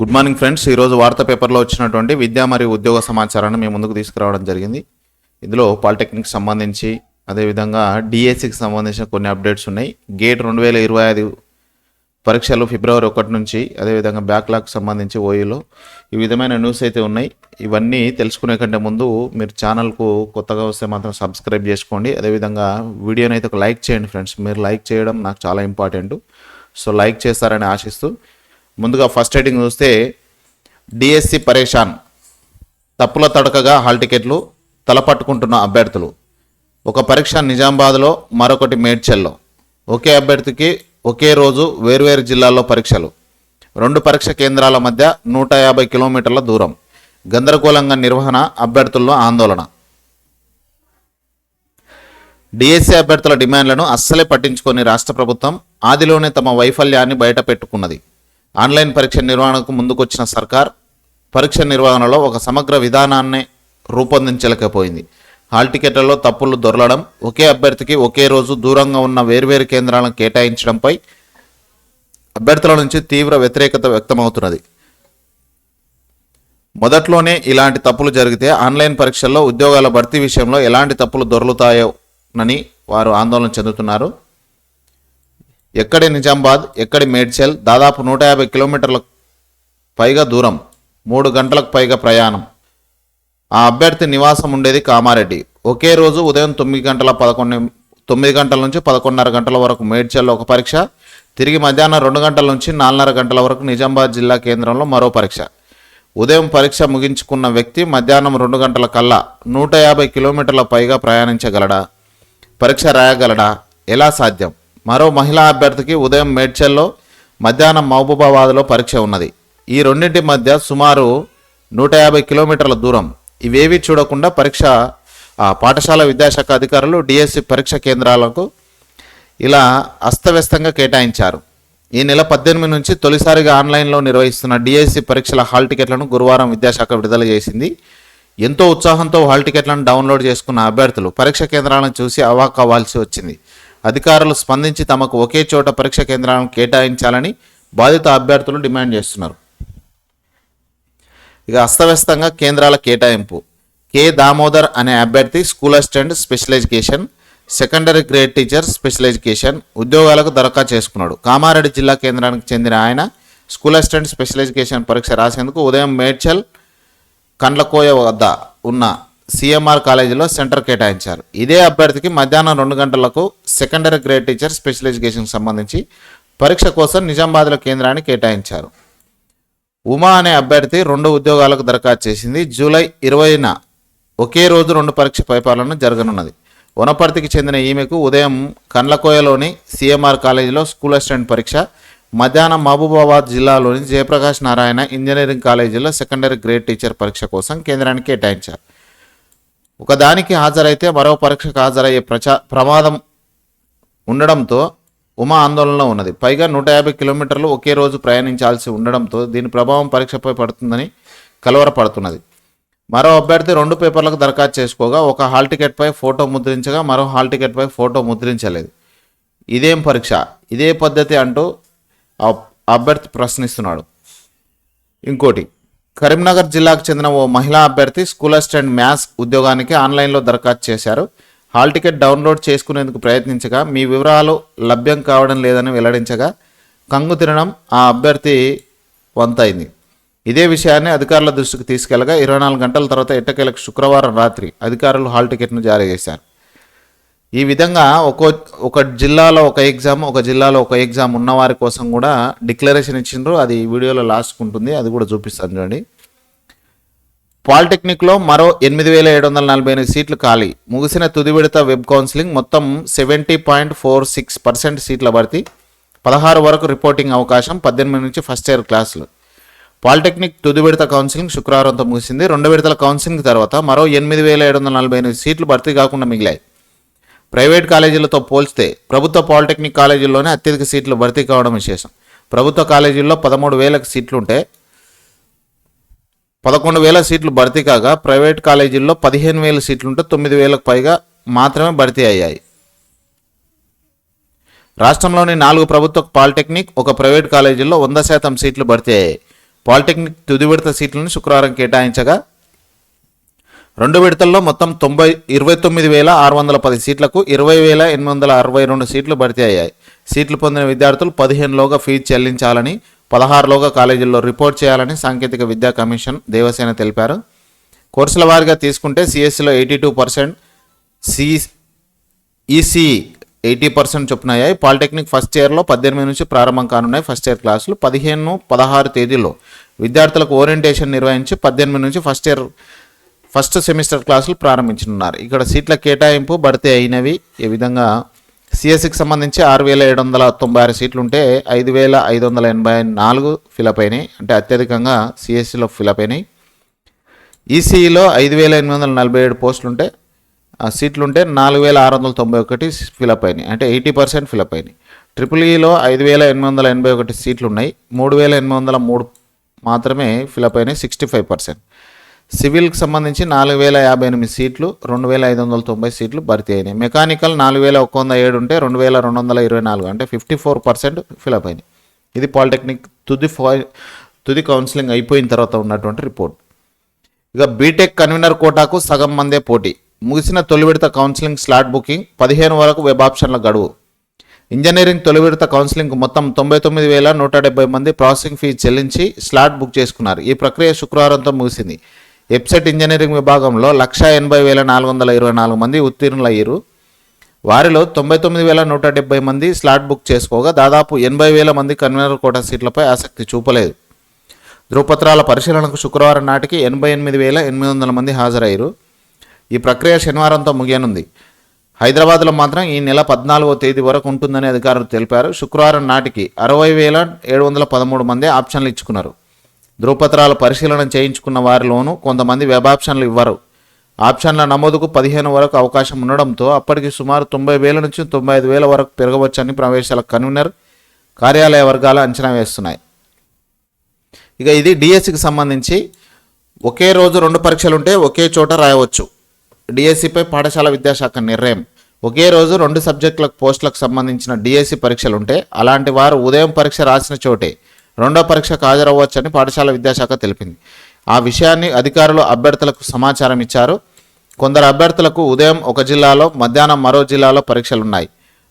Good morning friends ఈరోజు వార్తా పేపర్లో వచ్చినటువంటి విద్యా మరియు ఉద్యోగ సమాచారాన్ని మేము ముందుకు తీసుకురావడం జరిగింది. ఇందులో పాలిటెక్నిక్ సంబంధించి అదేవిధంగా డిఎస్సికి సంబంధించిన కొన్ని అప్డేట్స్ ఉన్నాయి. గేట్ రెండు వేల ఇరవై ఐదు పరీక్షలు ఫిబ్రవరి ఒకటి నుంచి అదేవిధంగా బ్యాక్లాగ్ సంబంధించి ఓయూలో ఈ విధమైన న్యూస్ అయితే ఉన్నాయి. ఇవన్నీ తెలుసుకునే కంటే ముందు మీరు ఛానల్కు కొత్తగా వస్తే మాత్రం సబ్స్క్రైబ్ చేసుకోండి. అదేవిధంగా వీడియోని అయితే ఒక లైక్ చేయండి ఫ్రెండ్స్ మీరు లైక్ చేయడం నాకు చాలా ఇంపార్టెంట్. సో లైక్ చేస్తారని ఆశిస్తూ ముందుగా ఫస్ట్ హెడ్డింగ్ చూస్తే డిఎస్సి పరేషాన్ తప్పుల తడకగా హాల్ టికెట్లు తలపట్టుకుంటున్న అభ్యర్థులు. ఒక పరీక్ష నిజామాబాద్లో మరొకటి మేడ్చల్లో. ఒకే అభ్యర్థికి ఒకే రోజు వేర్వేరు జిల్లాల్లో పరీక్షలు. రెండు పరీక్ష కేంద్రాల మధ్య నూట యాభై కిలోమీటర్ల దూరం. గందరగోళంగా నిర్వహణ అభ్యర్థుల్లో ఆందోళన. డిఎస్సీ అభ్యర్థుల డిమాండ్లను అస్సలే పట్టించుకొని రాష్ట్ర ప్రభుత్వం ఆదిలోనే తమ వైఫల్యాన్ని బయటపెట్టుకున్నది. ఆన్లైన్ పరీక్ష నిర్వహణకు ముందుకొచ్చిన సర్కార్ పరీక్ష నిర్వహణలో ఒక సమగ్ర విధానాన్ని రూపొందించలేకపోయింది. హాల్ టికెట్లలో తప్పులు దొరలడం ఒకే అభ్యర్థికి ఒకే రోజు దూరంగా ఉన్న వేర్వేరు కేంద్రాలను కేటాయించడంపై అభ్యర్థుల నుంచి తీవ్ర వ్యతిరేకత వ్యక్తమవుతున్నది. మొదట్లోనే ఇలాంటి తప్పులు జరిగితే ఆన్లైన్ పరీక్షల్లో ఉద్యోగాల భర్తీ విషయంలో ఎలాంటి తప్పులు దొరుకుతాయోనని వారు ఆందోళన చెందుతున్నారు. ఎక్కడి నిజామాబాద్ ఎక్కడి మేడ్చల్ దాదాపు నూట యాభై కిలోమీటర్ల పైగా దూరం మూడు గంటలకు పైగా ప్రయాణం. ఆ అభ్యర్థి నివాసం ఉండేది కామారెడ్డి. ఒకే రోజు ఉదయం తొమ్మిది గంటల పదకొండు తొమ్మిది గంటల నుంచి పదకొండున్నర గంటల వరకు మేడ్చల్లో ఒక పరీక్ష తిరిగి మధ్యాహ్నం రెండు గంటల నుంచి నాలుగున్నర గంటల వరకు నిజామాబాద్ జిల్లా కేంద్రంలో మరో పరీక్ష. ఉదయం పరీక్ష ముగించుకున్న వ్యక్తి మధ్యాహ్నం రెండు గంటల కల్లా నూట యాభై కిలోమీటర్ల పైగా ప్రయాణించగలడా? పరీక్ష రాయగలడా? ఎలా సాధ్యం? మరో మహిళా అభ్యర్థికి ఉదయం మేడ్చల్లో మధ్యాహ్నం మహబూబాబాద్లో పరీక్ష ఉన్నది. ఈ రెండింటి మధ్య సుమారు నూట యాభై కిలోమీటర్ల దూరం. ఇవేవి చూడకుండా పరీక్ష పాఠశాల విద్యాశాఖ అధికారులు డిఎస్సి పరీక్ష కేంద్రాలకు ఇలా అస్తవ్యస్తంగా కేటాయించారు. ఈ నెల పద్దెనిమిది నుంచి తొలిసారిగా ఆన్లైన్లో నిర్వహిస్తున్న డిఎస్సి పరీక్షల హాల్ టికెట్లను గురువారం విద్యాశాఖ విడుదల చేసింది. ఎంతో ఉత్సాహంతో హాల్ టికెట్లను డౌన్లోడ్ చేసుకున్న అభ్యర్థులు పరీక్ష కేంద్రాలను చూసి అవాక్ అవ్వాల్సి వచ్చింది. అధికారులు స్పందించి తమకు ఒకే చోట పరీక్ష కేంద్రాలను కేటాయించాలని బాధిత అభ్యర్థులు డిమాండ్ చేస్తున్నారు. ఇక అస్తవ్యస్తంగా కేంద్రాల కేటాయింపు. కె. దామోదర్ అనే అభ్యర్థి school assistant special education secondary grade teacher special education ఉద్యోగాలకు దరఖాస్తు చేసుకున్నాడు. కామారెడ్డి జిల్లా కేంద్రానికి చెందిన ఆయన స్కూల్ అసిస్టెంట్ స్పెషల్ ఎడ్యుకేషన్ పరీక్ష రాసేందుకు ఉదయం మేడ్చల్ కండ్లకోయ వద్ద ఉన్న సిఎంఆర్ కాలేజీలో సెంటర్ కేటాయించారు. ఇదే అభ్యర్థికి మధ్యాహ్నం రెండు గంటలకు సెకండరీ గ్రేడ్ టీచర్ స్పెషల్ ఎడ్యుకేషన్కి సంబంధించి పరీక్ష కోసం నిజామాబాద్లో కేంద్రాన్ని కేటాయించారు. ఉమా అనే అభ్యర్థి రెండు ఉద్యోగాలకు దరఖాస్తు చేసింది. జూలై ఇరవైన ఒకే రోజు రెండు పరీక్ష పరిపాలన జరగనున్నది. వనపర్తికి చెందిన ఈమెకు ఉదయం కండ్లకోయలోని సిఎంఆర్ కాలేజీలో స్కూల్ అసిస్టెంట్ పరీక్ష మధ్యాహ్నం మహబూబాబాద్ జిల్లాలోని జయప్రకాష్ నారాయణ ఇంజనీరింగ్ కాలేజీలో సెకండరీ గ్రేడ్ టీచర్ పరీక్ష కోసం కేంద్రానికి కేటాయించారు. ఒకదానికి హాజరైతే మరో పరీక్షకు హాజరయ్యే ప్రచా ప్రమాదం ఉండడంతో ఉమా ఆందోళనలో ఉన్నది. పైగా నూట యాభై కిలోమీటర్లు ఒకే రోజు ప్రయాణించాల్సి ఉండడంతో దీని ప్రభావం పరీక్షపై పడుతుందని కలవరపడుతున్నది. మరో అభ్యర్థి రెండు పేపర్లకు దరఖాస్తు చేసుకోగా ఒక హాల్ టికెట్పై ఫోటో ముద్రించగా మరో హాల్ టికెట్పై ఫోటో ముద్రించలేదు. ఇదేం పరీక్ష? ఇదే పద్ధతి అంటూ అభ్యర్థి ప్రశ్నిస్తున్నాడు. ఇంకోటి కరీంనగర్ జిల్లాకు చెందిన ఓ మహిళా అభ్యర్థి స్కూల్ అసిస్టెంట్ మ్యాథ్స్ ఉద్యోగానికి ఆన్లైన్లో దరఖాస్తు చేశారు. హాల్ టికెట్ డౌన్లోడ్ చేసుకునేందుకు ప్రయత్నించగా మీ వివరాలు లభ్యం కావడం లేదని వెల్లడించగా కంగు తినడం ఆ అభ్యర్థి వంతైంది. ఇదే విషయాన్ని అధికారుల దృష్టికి తీసుకెళ్ళగా ఇరవై నాలుగు గంటల తర్వాత ఎట్టకేలకు శుక్రవారం రాత్రి అధికారులు హాల్ టికెట్ను జారీ చేశారు. ఈ విధంగా ఒక్కో ఒక జిల్లాలో ఒక ఎగ్జామ్ ఒక జిల్లాలో ఒక ఎగ్జామ్ ఉన్న వారి కోసం కూడా డిక్లరేషన్ ఇచ్చిండ్రు. అది వీడియోలో లాస్ట్కి ఉంటుంది. అది కూడా చూపిస్తాను చూడండి. పాలిటెక్నిక్లో మరో ఎనిమిది వేల ఏడు వందల నలభై ఎనిమిది సీట్లు ఖాళీ. ముగిసిన తుది విడత వెబ్ కౌన్సిలింగ్ మొత్తం seventy point four six percent సీట్ల భర్తీ. పదహారు వరకు రిపోర్టింగ్ అవకాశం పద్దెనిమిది నుంచి ఫస్ట్ ఇయర్ క్లాసులు. పాలిటెక్నిక్ తుది విడత కౌన్సిలింగ్ శుక్రవారంతో ముగిసింది. రెండు విడతల కౌన్సిలింగ్ తర్వాత మరో ఎనిమిది వేల ఏడు వందల నలభై ఎనిమిది సీట్లు భర్తీ కాకుండా మిగిలాయి. ప్రైవేట్ కాలేజీలతో పోల్స్తే ప్రభుత్వ పాలిటెక్నిక్ కాలేజీల్లోనే అత్యధిక సీట్లు భర్తీ కావడం విశేషం. ప్రభుత్వ కాలేజీల్లో పదమూడు వేలకు సీట్లుంటే పదకొండు వేల సీట్లు భర్తీ కాగా ప్రైవేట్ కాలేజీల్లో పదిహేను వేల సీట్లుంటే తొమ్మిది వేలకు పైగా మాత్రమే భర్తీ అయ్యాయి. రాష్ట్రంలోని నాలుగు ప్రభుత్వ పాలిటెక్నిక్ ఒక ప్రైవేట్ కాలేజీల్లో వంద శాతం సీట్లు భర్తీ అయ్యాయి. పాలిటెక్నిక్ తుది విడత సీట్లను శుక్రవారం కేటాయించగా రెండు విడతల్లో మొత్తం తొంభై ఇరవై తొమ్మిది వేల ఆరు వందల పది సీట్లకు ఇరవై వేల ఎనిమిది వందల అరవై రెండు సీట్లు భర్తీ అయ్యాయి. సీట్లు పొందిన విద్యార్థులు పదిహేనులోగా ఫీజు చెల్లించాలని పదహారులోగా కాలేజీల్లో రిపోర్ట్ చేయాలని సాంకేతిక విద్యా కమిషన్ దేవసేన తెలిపారు. కోర్సుల వారీగా తీసుకుంటే సిఎస్సిలో eighty two percent C EC eighty percent చొప్పున అయ్యాయి. పాలిటెక్నిక్ ఫస్ట్ ఇయర్లో పద్దెనిమిది నుంచి ప్రారంభం కానున్నాయి ఫస్ట్ ఇయర్ క్లాసులు. పదిహేను పదహారు తేదీలో విద్యార్థులకు ఓరియంటేషన్ నిర్వహించి పద్దెనిమిది నుంచి ఫస్ట్ ఇయర్ ఫస్ట్ సెమిస్టర్ క్లాసులు ప్రారంభించనున్నారు. ఇక్కడ సీట్ల కేటాయింపు భర్తీ అయినవి ఈ విధంగా? సిఎస్సికి సంబంధించి ఆరు వేల ఏడు వందల తొంభై ఆరు సీట్లు ఉంటే ఐదు వేల ఐదు వందల ఎనభై నాలుగు ఫిలప్ అయినాయి. అంటే అత్యధికంగా సిఎస్సిలో ఫిలప్ అయినాయి. ఈసీఈలో ఐదు వేల ఎనిమిది వందల నలభై ఏడు పోస్టులు ఉంటే ఆ సీట్లు ఉంటే నాలుగు వేల ఆరు వందల తొంభై ఒకటి ఫిలప్ అయినాయి. అంటే ఎయిటీ పర్సెంట్ ఫిలప్ అయినాయి. ట్రిపుల్ ఈలో ఐదు వేల ఎనిమిది వందల ఎనభై ఒకటి సీట్లు ఉన్నాయి మూడు వేల ఎనిమిది వందల మూడు మాత్రమే ఫిలప్ అయినాయి సిక్స్టీ ఫైవ్ పర్సెంట్. సివిల్కి సంబంధించి నాలుగు వేల యాభై ఎనిమిది సీట్లు రెండు వేల ఐదు వందల తొంభై సీట్లు భర్తీ అయినాయి. మెకానికల్ నాలుగు వేల ఒక్క వంద ఏడు ఉంటే రెండు వేల రెండు వందల ఇరవై నాలుగు అంటే ఫిఫ్టీ ఫోర్ పర్సెంట్ ఫిలప్ అయినాయి. ఇది పాలిటెక్నిక్ తుది తుది కౌన్సిలింగ్ అయిపోయిన తర్వాత ఉన్నటువంటి రిపోర్ట్. ఇక బీటెక్ కన్వీనర్ కోటాకు సగం మందే పోటీ. ముగిసిన తొలి విడత కౌన్సిలింగ్ స్లాట్ బుకింగ్ పదిహేను వరకు వెబ్ ఆప్షన్ల గడువు. ఇంజనీరింగ్ తొలి విడత కౌన్సిలింగ్ మొత్తం తొంభై తొమ్మిది వేల నూట డెబ్బై మంది ప్రాసెసింగ్ ఫీజు చెల్లించి స్లాట్ బుక్ చేసుకున్నారు. ఈ ప్రక్రియ శుక్రవారంతో ముగిసింది. ఎప్సెట్ ఇంజనీరింగ్ విభాగంలో లక్ష ఎనభై వేల నాలుగు వందల ఇరవై నాలుగు మంది ఉత్తీర్ణులయ్యారు. వారిలో తొంభై తొమ్మిది వేల నూట డెబ్బై మంది స్లాట్ బుక్ చేసుకోగా దాదాపు ఎనభై వేల మంది కన్వీనర్ కోటా సీట్లపై ఆసక్తి చూపలేదు. ధృవపత్రాల పరిశీలనకు శుక్రవారం నాటికి ఎనభై ఎనిమిది వేల ఎనిమిది వందల మంది హాజరయ్యారు. ఈ ప్రక్రియ శనివారంతో ముగియనుంది. హైదరాబాద్లో మాత్రం ఈ నెల పద్నాలుగో తేదీ వరకు ఉంటుందని అధికారులు తెలిపారు. శుక్రవారం నాటికి అరవై వేల ఏడు వందల పదమూడు మంది ఆప్షన్లు ఇచ్చుకున్నారు. ధృవపత్రాల పరిశీలన చేయించుకున్న వారిలోనూ కొంతమంది వెబ్ ఆప్షన్లు ఇవ్వరు. ఆప్షన్ల నమోదుకు పదిహేను వరకు అవకాశం ఉండడంతో అప్పటికి సుమారు తొంభై వేల నుంచి తొంభై ఐదు వేల వరకు పెరగవచ్చని ప్రవేశాల కన్వీనర్ కార్యాలయ వర్గాలు అంచనా వేస్తున్నాయి. ఇక ఇది డిఎస్సికి సంబంధించి ఒకే రోజు రెండు పరీక్షలు ఉంటే ఒకే చోట రాయవచ్చు. డిఎస్సిపై పాఠశాల విద్యాశాఖ నిర్ణయం. ఒకే రోజు రెండు సబ్జెక్టులకు పోస్టులకు సంబంధించిన డిఎస్సి పరీక్షలు ఉంటే అలాంటి వారు ఉదయం పరీక్ష రాసిన చోటే రెండో పరీక్షకు హాజరవ్వచ్చని పాఠశాల విద్యాశాఖ తెలిపింది. ఆ విషయాన్ని అధికారులు అభ్యర్థులకు సమాచారం ఇచ్చారు. కొందరు అభ్యర్థులకు ఉదయం ఒక జిల్లాలో మధ్యాహ్నం మరో జిల్లాలో పరీక్షలున్నాయి.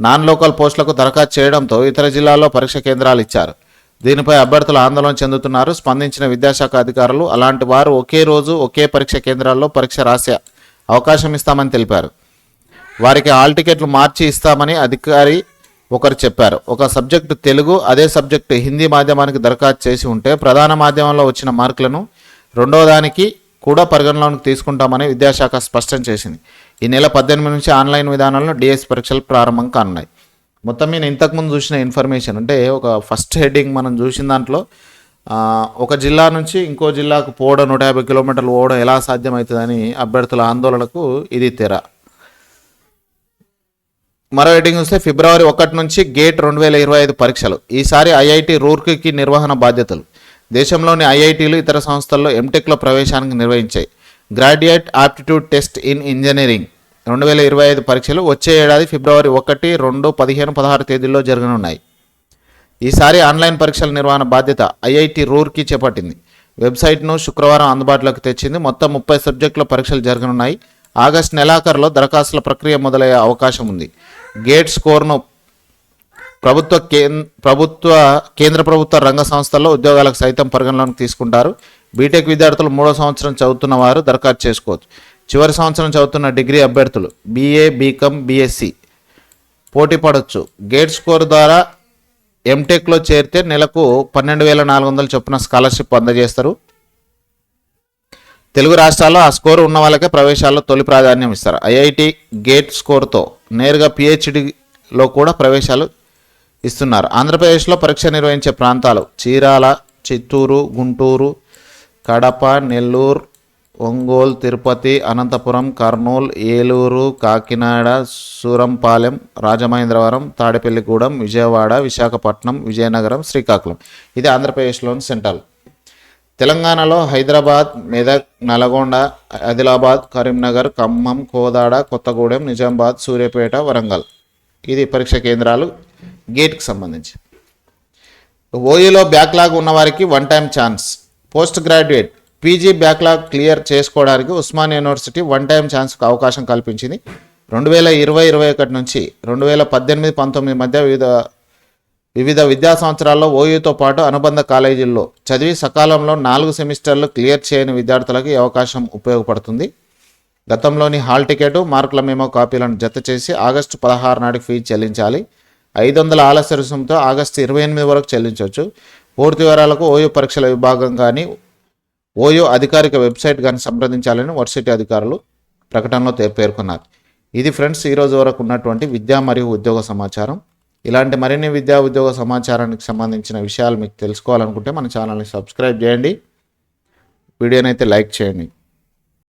నాన్ లోకల్ పోస్టులకు దరఖాస్తు చేయడంతో ఇతర జిల్లాల్లో పరీక్ష కేంద్రాలు ఇచ్చారు. దీనిపై అభ్యర్థులు ఆందోళన చెందుతున్నారు. స్పందించిన విద్యాశాఖ అధికారులు అలాంటి వారు ఒకే రోజు ఒకే పరీక్ష కేంద్రాల్లో పరీక్ష రాసే అవకాశం ఇస్తామని తెలిపారు. వారికి హాల్ టికెట్లు మార్చి ఇస్తామని అధికారి ఒకరు చెప్పారు ఒక సబ్జెక్టు తెలుగు అదే సబ్జెక్టు హిందీ మాధ్యమానికి దరఖాస్తు చేసి ఉంటే ప్రధాన మాధ్యమంలో వచ్చిన మార్కులను రెండవదానికి కూడా పరిగణలోకి తీసుకుంటామని విద్యాశాఖ స్పష్టం చేసింది. ఈ నెల పద్దెనిమిది నుంచి ఆన్లైన్ విధానంలో డిఎస్ పరీక్షలు ప్రారంభం కానున్నాయి. మొత్తం నేను ఇంతకుముందు చూసిన ఇన్ఫర్మేషన్ అంటే ఒక ఫస్ట్ హెడ్డింగ్ మనం చూసిన దాంట్లో ఒక జిల్లా నుంచి ఇంకో జిల్లాకు పోవడం నూట యాభై కిలోమీటర్లు పోవడం ఎలా సాధ్యమవుతుందని అభ్యర్థుల ఆందోళనకు ఇది తెర. మరో హెడ్డింగ్ చూస్తే ఫిబ్రవరి ఒకటి నుంచి గేట్ రెండు వేల ఇరవై ఐదు పరీక్షలు. ఈసారి ఐఐటి రూర్కీకి నిర్వహణ బాధ్యతలు. దేశంలోని ఐఐటీలు ఇతర సంస్థల్లో ఎంటెక్లో ప్రవేశానికి నిర్వహించాయి. Graduate aptitude test in engineering రెండు వేల ఇరవై ఐదు పరీక్షలు వచ్చే ఏడాది ఫిబ్రవరి ఒకటి రెండు పదిహేను పదహారు తేదీల్లో జరగనున్నాయి. ఈసారి ఆన్లైన్ పరీక్షల నిర్వహణ బాధ్యత ఐఐటి రూర్కి చేపట్టింది. వెబ్సైట్ను శుక్రవారం అందుబాటులోకి తెచ్చింది. మొత్తం ముప్పై సబ్జెక్టుల పరీక్షలు జరగనున్నాయి. ఆగస్టు నెలాఖరులో దరఖాస్తుల ప్రక్రియ మొదలయ్యే అవకాశం ఉంది. గేట్ స్కోర్ను ప్రభుత్వ ప్రభుత్వ కేంద్ర ప్రభుత్వ రంగ సంస్థల్లో ఉద్యోగాలకు సైతం పరిగణలోకి తీసుకుంటారు. బీటెక్ విద్యార్థులు మూడో సంవత్సరం చదువుతున్న వారు దరఖాస్తు చేసుకోవచ్చు. చివరి సంవత్సరం చదువుతున్న డిగ్రీ అభ్యర్థులు బీఏ బీకామ్ బీఎస్సీ పోటీ పడవచ్చు గేట్ స్కోర్ ద్వారా ఎంటెక్లో చేరితే నెలకు పన్నెండు వేల నాలుగు వందల చొప్పున స్కాలర్షిప్ అందజేస్తారు. తెలుగు రాష్ట్రాల్లో ఆ స్కోర్ ఉన్న వాళ్ళకే ప్రవేశాల్లో తొలి ప్రాధాన్యం ఇస్తారు. ఐఐటి గేట్ స్కోర్తో నేరుగా పిహెచ్డిలో కూడా ప్రవేశాలు ఇస్తున్నారు. ఆంధ్రప్రదేశ్లో పరీక్ష నిర్వహించే ప్రాంతాలు చీరాల చిత్తూరు గుంటూరు కడప నెల్లూరు ఒంగోలు తిరుపతి అనంతపురం కర్నూలు ఏలూరు కాకినాడ సూరంపాలెం రాజమహేంద్రవరం తాడేపల్లిగూడెం విజయవాడ విశాఖపట్నం విజయనగరం శ్రీకాకుళం. ఇది ఆంధ్రప్రదేశ్లోని సెంట్రల్. తెలంగాణలో హైదరాబాద్ మెదక్ నల్గొండ ఆదిలాబాద్ కరీంనగర్ ఖమ్మం కోదాడ కొత్తగూడెం నిజామాబాద్ సూర్యాపేట వరంగల్. ఇది పరీక్ష కేంద్రాలు గేట్కి సంబంధించి. ఓయూలో బ్యాక్లాగ్ ఉన్నవారికి one time chance. Post graduate. PG backlog clear చేసుకోవడానికి ఉస్మాన్ యూనివర్సిటీ వన్ టైం ఛాన్స్కి అవకాశం కల్పించింది. రెండు వేల ఇరవై ఇరవై ఒకటి నుంచి రెండు వేల పద్దెనిమిది పంతొమ్మిది మధ్య వివిధ వివిధ విద్యా సంవత్సరాల్లో ఓయూతో పాటు అనుబంధ కాలేజీల్లో చదివి సకాలంలో నాలుగు సెమిస్టర్లు క్లియర్ చేయని విద్యార్థులకు ఈ అవకాశం ఉపయోగపడుతుంది. గతంలోని హాల్ టికెట్ మార్కుల మేమో కాపీలను జత చేసి ఆగస్టు పదహారు నాటికి ఫీజు చెల్లించాలి. ఐదు వందల ఆలస్య రుసుముతో ఆగస్టు ఇరవై ఎనిమిది వరకు చెల్లించవచ్చు. పూర్తి వివరాలకు ఓయూ పరీక్షల విభాగం కానీ ఓయూ అధికారిక వెబ్సైట్ కానీ సంప్రదించాలని వర్సిటీ అధికారులు ప్రకటనలో పేర్కొన్నారు ఇది ఫ్రెండ్స్ ఈరోజు వరకు ఉన్నటువంటి విద్యా మరియు ఉద్యోగ సమాచారం. ఇలాంటి మరిన్ని విద్యా ఉద్యోగ సమాచారానికి సంబంధించిన విషయాలు మీకు తెలుసుకోవాలనుకుంటే మన ఛానల్ని సబ్స్క్రైబ్ చేయండి. వీడియోనైతే అయితే లైక్ చేయండి.